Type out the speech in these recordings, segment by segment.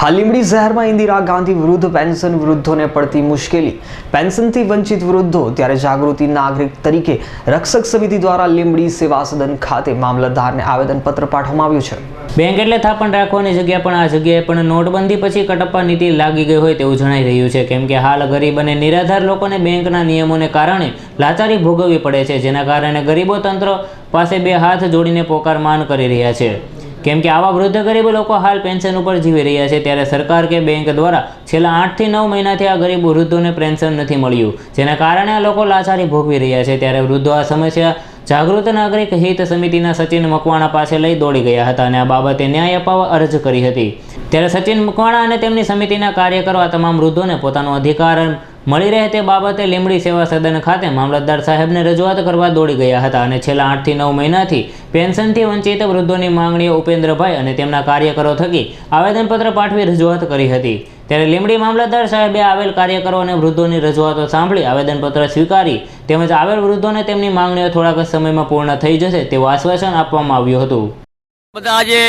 હાલ લીંબડી શહેરમાં ઇન્દિરા ગાંધી વૃદ્ધ પેન્શન વૃદ્ધોને પડતી મુશ્કેલી. પેન્શનથી વંચિત વૃદ્ધો ત્યારે જાગૃતિ નાગરિક તરીકે રક્ષક સમિતિ દ્વારા લીંબડી સેવા સદન ખાતે મામલતદારને આવેદનપત્ર પાઠવવામાં આવ્યું છે. બેંક એટલે થાપણ રાખવાની જગ્યા પણ આ જગ્યાએ પણ નોટબંધી પછી કટપ્પા નીતિ લાગી ગઈ હોય તેવું જણાઈ રહ્યું છે. કેમ કે હાલ ગરીબ અને નિરાધાર લોકોને બેંકના નિયમોને કારણે લાચારી ભોગવવી પડે છે, જેના કારણે ગરીબો તંત્ર પાસે બે હાથ જોડીને પોકાર માન કરી રહ્યા છે. કેમ કે આવા વૃદ્ધ ગરીબ લોકો હાલ પેન્શન ઉપર જીવી રહ્યા છે, ત્યારે સરકાર કે બેંક દ્વારા છેલ્લા આઠથી નવ મહિનાથી આ ગરીબ વૃદ્ધોને પેન્શન નથી મળ્યું. જેના કારણે આ લોકો લાચારી ભોગવી રહ્યા છે, ત્યારે વૃદ્ધો આ સમસ્યા જાગૃત નાગરિક હિત સમિતિના સચિન મકવાણા પાસે લઈ દોડી ગયા હતા અને આ બાબતે ન્યાય અપાવવા અરજ કરી હતી. ત્યારે સચિન મકવાણા અને તેમની સમિતિના કાર્યકરો આ તમામ વૃદ્ધોને પોતાનો અધિકાર મળી રહે તે બાબતે લીંબડી સેવા સદન ખાતે મામલતદાર સાહેબને રજૂઆત કરવા દોડી ગયા હતા અને છેલ્લા આઠથી નવ મહિનાથી પેન્શનથી વંચિત વૃદ્ધોની માંગણીઓ ઉપેન્દ્રભાઈ અને તેમના કાર્યકરો થકી આવેદનપત્ર પાઠવી રજૂઆત કરી હતી. ત્યારે લીંબડી મામલતદાર સાહેબે આવેલ કાર્યકરો અને વૃદ્ધોની રજૂઆતો સાંભળી આવેદનપત્ર સ્વીકારી તેમજ આવેલ વૃદ્ધોને તેમની માંગણીઓ થોડાક જ સમયમાં પૂર્ણ થઈ જશે તેવું આશ્વાસન આપવામાં આવ્યું હતું. બધા આજે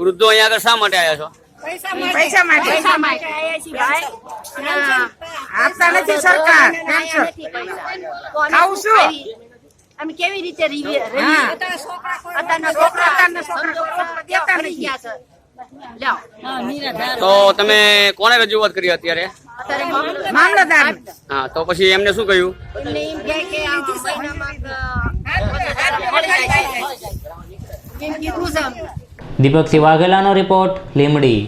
વૃદ્ધો અહીંયા આગળ શા માટે આવ્યા છો? પૈસા માટે. પૈસા માટે. આવ્યા છીએ ભાઈ. આપતા નથી સરકાર ખાવું શું? અમે કેવી રીતે રીવી અત્યારના છોકરા અત્યારના છોકરા સમજો છોકરા કેવા કરી કરી ગયા છે. તો તમે કોને રજૂઆત કરી અત્યારે? અત્યારે મામલતદાર. હા તો પછી એમને શું કહ્યું? દીપક વાઘેલાનો રિપોર્ટ લીંબડી